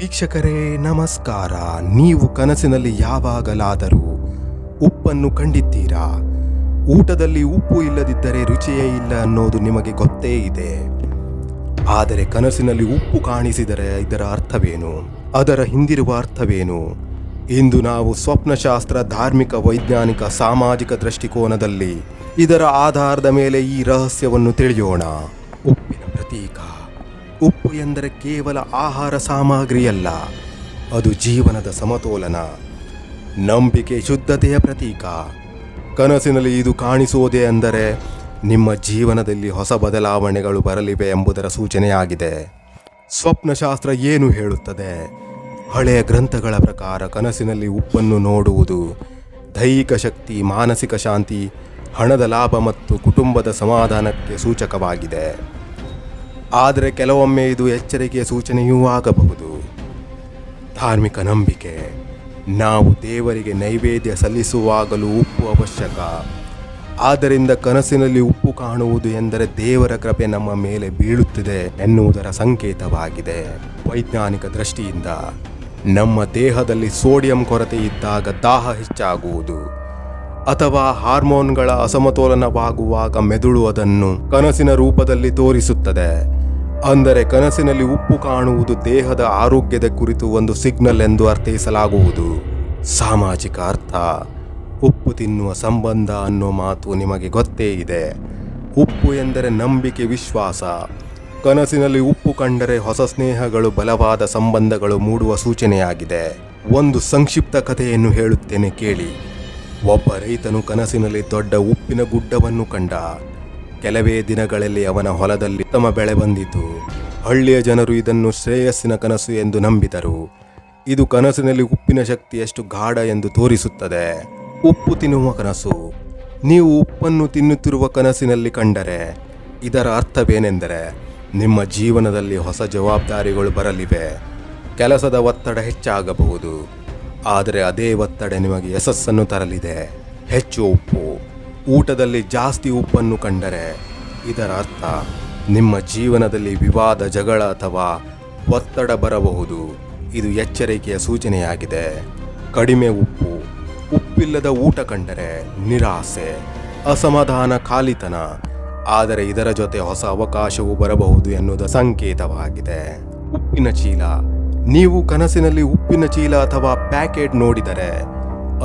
ವೀಕ್ಷಕರೇ, ನಮಸ್ಕಾರ. ನೀವು ಕನಸಿನಲ್ಲಿ ಯಾವಾಗಲಾದರೂ ಉಪ್ಪನ್ನು ಕಂಡಿದ್ದೀರಾ ಊಟದಲ್ಲಿ ಉಪ್ಪು ಇಲ್ಲದಿದ್ದರೆ ರುಚಿಯೇ ಇಲ್ಲ ಅನ್ನೋದು ನಿಮಗೆ ಗೊತ್ತೇ ಇದೆ. ಆದರೆ ಕನಸಿನಲ್ಲಿ ಉಪ್ಪು ಕಾಣಿಸಿದರೆ ಇದರ ಅರ್ಥವೇನು? ಅದರ ಹಿಂದಿರುವ ಅರ್ಥವೇನು? ಇಂದು ನಾವು ಸ್ವಪ್ನಶಾಸ್ತ್ರ, ಧಾರ್ಮಿಕ, ವೈಜ್ಞಾನಿಕ, ಸಾಮಾಜಿಕ ದೃಷ್ಟಿಕೋನದಲ್ಲಿ ಇದರ ಆಧಾರದ ಮೇಲೆ ಈ ರಹಸ್ಯವನ್ನು ತಿಳಿಯೋಣ. ಪ್ರತೀಕ ಉಪ್ಪು ಎಂದರೆ ಕೇವಲ ಆಹಾರ ಸಾಮಗ್ರಿಯಲ್ಲ, ಅದು ಜೀವನದ ಸಮತೋಲನ, ನಂಬಿಕೆ ಶುದ್ಧತೆಯ ಪ್ರತೀಕ. ಕನಸಿನಲ್ಲಿ ಇದು ಕಾಣಿಸುವುದೇ ಅಂದರೆ ನಿಮ್ಮ ಜೀವನದಲ್ಲಿ ಹೊಸ ಬದಲಾವಣೆಗಳು ಬರಲಿವೆ ಎಂಬುದರ ಸೂಚನೆಯಾಗಿದೆ. ಸ್ವಪ್ನಶಾಸ್ತ್ರ ಏನು ಹೇಳುತ್ತದೆ? ಹಳೆಯ ಗ್ರಂಥಗಳ ಪ್ರಕಾರ ಕನಸಿನಲ್ಲಿ ಉಪ್ಪನ್ನು ನೋಡುವುದು ದೈಹಿಕ ಶಕ್ತಿ, ಮಾನಸಿಕ ಶಾಂತಿ, ಹಣದ ಲಾಭ ಮತ್ತು ಕುಟುಂಬದ ಸಮಾಧಾನಕ್ಕೆ ಸೂಚಕವಾಗಿದೆ. ಆದರೆ ಕೆಲವೊಮ್ಮೆ ಇದು ಎಚ್ಚರಿಕೆಯ ಸೂಚನೆಯೂ ಆಗಬಹುದು. ಧಾರ್ಮಿಕ ನಂಬಿಕೆ. ನಾವು ದೇವರಿಗೆ ನೈವೇದ್ಯ ಸಲ್ಲಿಸುವಾಗಲೂ ಉಪ್ಪು ಅವಶ್ಯಕ. ಆದ್ದರಿಂದ ಕನಸಿನಲ್ಲಿ ಉಪ್ಪು ಕಾಣುವುದು ಎಂದರೆ ದೇವರ ಕೃಪೆ ನಮ್ಮ ಮೇಲೆ ಬೀಳುತ್ತಿದೆ ಎನ್ನುವುದರ ಸಂಕೇತವಾಗಿದೆ. ವೈಜ್ಞಾನಿಕ ದೃಷ್ಟಿಯಿಂದ ನಮ್ಮ ದೇಹದಲ್ಲಿ ಸೋಡಿಯಂ ಕೊರತೆ ಇದ್ದಾಗ ದಾಹ ಹೆಚ್ಚಾಗುವುದು. ಅಥವಾ ಹಾರ್ಮೋನ್ಗಳ ಅಸಮತೋಲನವಾಗುವಾಗ ಮೆದುಳು ಅದನ್ನು ಕನಸಿನ ರೂಪದಲ್ಲಿ ತೋರಿಸುತ್ತದೆ. ಅಂದರೆ ಕನಸಿನಲ್ಲಿ ಉಪ್ಪು ಕಾಣುವುದು ದೇಹದ ಆರೋಗ್ಯದ ಕುರಿತು ಒಂದು ಸಿಗ್ನಲ್ ಎಂದು ಅರ್ಥೈಸಲಾಗುವುದು. ಸಾಮಾಜಿಕ ಅರ್ಥ. ಉಪ್ಪು ತಿನ್ನುವ ಸಂಬಂಧ ಅನ್ನೋ ಮಾತು ನಿಮಗೆ ಗೊತ್ತೇ ಇದೆ. ಉಪ್ಪು ಎಂದರೆ ನಂಬಿಕೆ, ವಿಶ್ವಾಸ. ಕನಸಿನಲ್ಲಿ ಉಪ್ಪು ಕಂಡರೆ ಹೊಸ ಸ್ನೇಹಗಳು, ಬಲವಾದ ಸಂಬಂಧಗಳು ಮೂಡುವ ಸೂಚನೆಯಾಗಿದೆ. ಒಂದು ಸಂಕ್ಷಿಪ್ತ ಕಥೆಯನ್ನು ಹೇಳುತ್ತೇನೆ ಕೇಳಿ. ಒಬ್ಬ ರೈತನು ಕನಸಿನಲ್ಲಿ ದೊಡ್ಡ ಉಪ್ಪಿನ ಗುಡ್ಡವನ್ನು ಕಂಡ ಕೆಲವೇ ದಿನಗಳಲ್ಲಿ ಅವನ ಹೊಲದಲ್ಲಿ ಉತ್ತಮ ಬೆಳೆ ಬಂದಿತು. ಹಳ್ಳಿಯ ಜನರು ಇದನ್ನು ಶ್ರೇಯಸ್ಸಿನ ಕನಸು ಎಂದು ನಂಬಿದರು. ಇದು ಕನಸಿನಲ್ಲಿ ಉಪ್ಪಿನ ಶಕ್ತಿ ಎಷ್ಟು ಗಾಢ ಎಂದು ತೋರಿಸುತ್ತದೆ. ಉಪ್ಪು ತಿನ್ನುವ ಕನಸು. ನೀವು ಉಪ್ಪನ್ನು ತಿನ್ನುತ್ತಿರುವ ಕನಸಿನಲ್ಲಿ ಕಂಡರೆ, ಇದರ ಅರ್ಥವೇನೆಂದರೆ, ನಿಮ್ಮ ಜೀವನದಲ್ಲಿ ಹೊಸ ಜವಾಬ್ದಾರಿಗಳು ಬರಲಿವೆ. ಕೆಲಸದ ಒತ್ತಡ ಹೆಚ್ಚಾಗಬಹುದು. ಆದರೆ ಅದೇ ಒತ್ತಡ ನಿಮಗೆ ಯಶಸ್ಸನ್ನು ತರಲಿದೆ. ಹೆಚ್ಚು ಉಪ್ಪು. ಊಟದಲ್ಲಿ ಜಾಸ್ತಿ ಉಪ್ಪನ್ನು ಕಂಡರೆ ಇದರ ಅರ್ಥ ನಿಮ್ಮ ಜೀವನದಲ್ಲಿ ವಿವಾದ, ಜಗಳ ಅಥವಾ ಒತ್ತಡ ಬರಬಹುದು. ಇದು ಎಚ್ಚರಿಕೆಯ ಸೂಚನೆಯಾಗಿದೆ. ಕಡಿಮೆ ಉಪ್ಪು. ಉಪ್ಪಿಲ್ಲದ ಊಟ ಕಂಡರೆ ನಿರಾಸೆ, ಅಸಮಾಧಾನ, ಖಾಲಿತನ. ಆದರೆ ಇದರ ಜೊತೆ ಹೊಸ ಅವಕಾಶವು ಬರಬಹುದು ಎನ್ನುವುದ ಸಂಕೇತವಾಗಿದೆ. ಉಪ್ಪಿನ ಚೀಲ. ನೀವು ಕನಸಿನಲ್ಲಿ ಉಪ್ಪಿನ ಚೀಲ ಅಥವಾ ಪ್ಯಾಕೆಟ್ ನೋಡಿದರೆ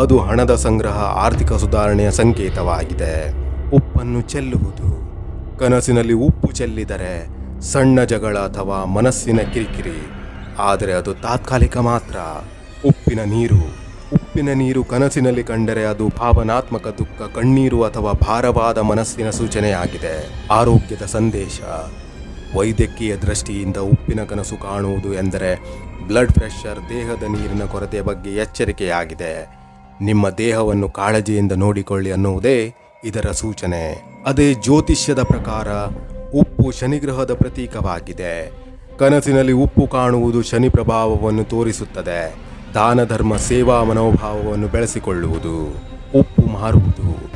ಅದು ಹಣದ ಸಂಗ್ರಹ, ಆರ್ಥಿಕ ಸುಧಾರಣೆಯ ಸಂಕೇತವಾಗಿದೆ. ಉಪ್ಪನ್ನು ಚೆಲ್ಲುವುದು. ಕನಸಿನಲ್ಲಿ ಉಪ್ಪು ಚೆಲ್ಲಿದರೆ ಸಣ್ಣ ಜಗಳ ಅಥವಾ ಮನಸ್ಸಿನ ಕಿರಿಕಿರಿ. ಆದರೆ ಅದು ತಾತ್ಕಾಲಿಕ ಮಾತ್ರ. ಉಪ್ಪಿನ ನೀರು. ಉಪ್ಪಿನ ನೀರು ಕನಸಿನಲ್ಲಿ ಕಂಡರೆ ಅದು ಭಾವನಾತ್ಮಕ ದುಃಖ, ಕಣ್ಣೀರು ಅಥವಾ ಭಾರವಾದ ಮನಸ್ಸಿನ ಸೂಚನೆಯಾಗಿದೆ. ಆರೋಗ್ಯದ ಸಂದೇಶ. ವೈದ್ಯಕೀಯ ದೃಷ್ಟಿಯಿಂದ ಉಪ್ಪಿನ ಕನಸು ಕಾಣುವುದು ಎಂದರೆ ಬ್ಲಡ್ ಪ್ರೆಷರ್ ದೇಹದ ನೀರಿನ ಕೊರತೆ ಬಗ್ಗೆ ಎಚ್ಚರಿಕೆಯಾಗಿದೆ. ನಿಮ್ಮ ದೇಹವನ್ನು ಕಾಳಜಿಯಿಂದ ನೋಡಿಕೊಳ್ಳಿ ಅನ್ನುವುದೇ ಇದರ ಸೂಚನೆ. ಅದೇ ಜ್ಯೋತಿಷ್ಯದ ಪ್ರಕಾರ ಉಪ್ಪು ಶನಿಗ್ರಹದ ಪ್ರತೀಕವಾಗಿದೆ. ಕನಸಿನಲ್ಲಿ ಉಪ್ಪು ಕಾಣುವುದು ಶನಿ ಪ್ರಭಾವವನ್ನು ತೋರಿಸುತ್ತದೆ. ದಾನ ಧರ್ಮ ಸೇವಾ ಮನೋಭಾವವನ್ನು ಬೆಳೆಸಿಕೊಳ್ಳುವುದು. ಉಪ್ಪು ಮಾರುವುದು.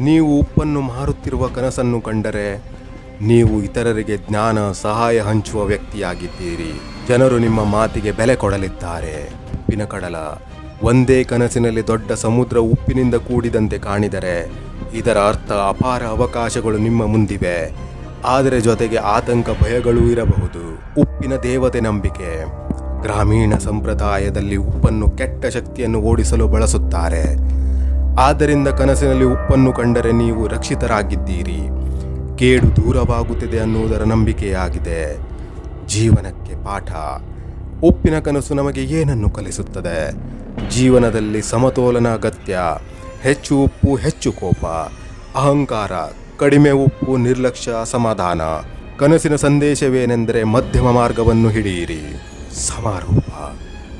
ನೀವು ಉಪ್ಪನ್ನು ಮಾರುತ್ತಿರುವ ಕನಸನ್ನು ಕಂಡರೆ ನೀವು ಇತರರಿಗೆ ಜ್ಞಾನ, ಸಹಾಯ ಹಂಚುವ ವ್ಯಕ್ತಿಯಾಗಿದ್ದೀರಿ. ಜನರು ನಿಮ್ಮ ಮಾತಿಗೆ ಬೆಲೆ ಕೊಡಲಿದ್ದಾರೆ. ಉಪ್ಪಿನ ಕಡಲ ಒಂದೇ ಕನಸಿನಲ್ಲಿ ದೊಡ್ಡ ಸಮುದ್ರ ಉಪ್ಪಿನಿಂದ ಕೂಡಿದಂತೆ ಕಾಣಿದರೆ, ಇದರ ಅರ್ಥ ಅಪಾರ ಅವಕಾಶಗಳು ನಿಮ್ಮ ಮುಂದಿವೆ. ಆದರೆ ಜೊತೆಗೆ ಆತಂಕ ಭಯಗಳೂ ಇರಬಹುದು. ಉಪ್ಪಿನ ದೇವತೆ ನಂಬಿಕೆ. ಗ್ರಾಮೀಣ ಸಂಪ್ರದಾಯದಲ್ಲಿ ಉಪ್ಪನ್ನು ಕೆಟ್ಟ ಶಕ್ತಿಯನ್ನು ಓಡಿಸಲು ಬಳಸುತ್ತಾರೆ. ಆದ್ದರಿಂದ ಕನಸಿನಲ್ಲಿ ಉಪ್ಪನ್ನು ಕಂಡರೆ ನೀವು ರಕ್ಷಿತರಾಗಿದ್ದೀರಿ. ಕೇಡು ದೂರವಾಗುತ್ತಿದೆ ಅನ್ನುವುದರ ನಂಬಿಕೆಯಾಗಿದೆ. ಜೀವನಕ್ಕೆ ಪಾಠ. ಉಪ್ಪಿನ ಕನಸು ನಮಗೆ ಏನನ್ನು ಕಲಿಸುತ್ತದೆ? ಜೀವನದಲ್ಲಿ ಸಮತೋಲನ, ಅಗತ್ಯ, ಹೆಚ್ಚು ಉಪ್ಪು, ಹೆಚ್ಚು ಕೋಪ, ಅಹಂಕಾರ, ಕಡಿಮೆ ಉಪ್ಪು, ನಿರ್ಲಕ್ಷ್ಯ ಸಮಾಧಾನ ಕನಸಿನ ಸಂದೇಶವೇನೆಂದರೆ ಮಧ್ಯಮ ಮಾರ್ಗವನ್ನು ಹಿಡಿಯಿರಿ. ಸಮಾರೋಪ.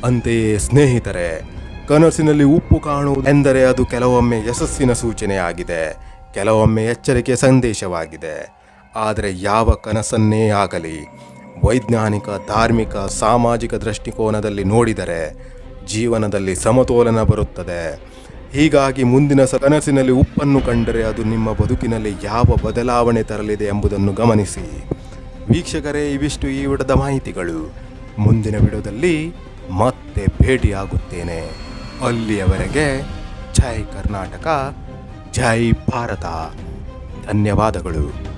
ಅಂತೆಯೇ ಸ್ನೇಹಿತರೆ, ಕನಸಿನಲ್ಲಿ ಉಪ್ಪು ಕಾಣುವುದು ಎಂದರೆ ಅದು ಕೆಲವೊಮ್ಮೆ ಯಶಸ್ಸಿನ ಸೂಚನೆಯಾಗಿದೆ. ಕೆಲವೊಮ್ಮೆ ಎಚ್ಚರಿಕೆ ಸಂದೇಶವಾಗಿದೆ. ಆದರೆ ಯಾವ ಕನಸನ್ನೇ ಆಗಲಿ, ವೈಜ್ಞಾನಿಕ, ಧಾರ್ಮಿಕ, ಸಾಮಾಜಿಕ ದೃಷ್ಟಿಕೋನದಲ್ಲಿ ನೋಡಿದರೆ ಜೀವನದಲ್ಲಿ ಸಮತೋಲನ ಬರುತ್ತದೆ. ಹೀಗಾಗಿ ಮುಂದಿನ ಕನಸಿನಲ್ಲಿ ಉಪ್ಪನ್ನು ಕಂಡರೆ ಅದು ನಿಮ್ಮ ಬದುಕಿನಲ್ಲಿ ಯಾವ ಬದಲಾವಣೆ ತರಲಿದೆ ಎಂಬುದನ್ನು ಗಮನಿಸಿ. ವೀಕ್ಷಕರೇ, ಇವಿಷ್ಟು ಈ ವಿಡದ ಮಾಹಿತಿಗಳು. ಮುಂದಿನ ವಿಡದಲ್ಲಿ ಮತ್ತೆ ಭೇಟಿಯಾಗುತ್ತೇನೆ. ಅಲ್ಲಿಯವರೆಗೆ ಜೈ ಕರ್ನಾಟಕ. ಜೈ ಭಾರತ. ಧನ್ಯವಾದಗಳು.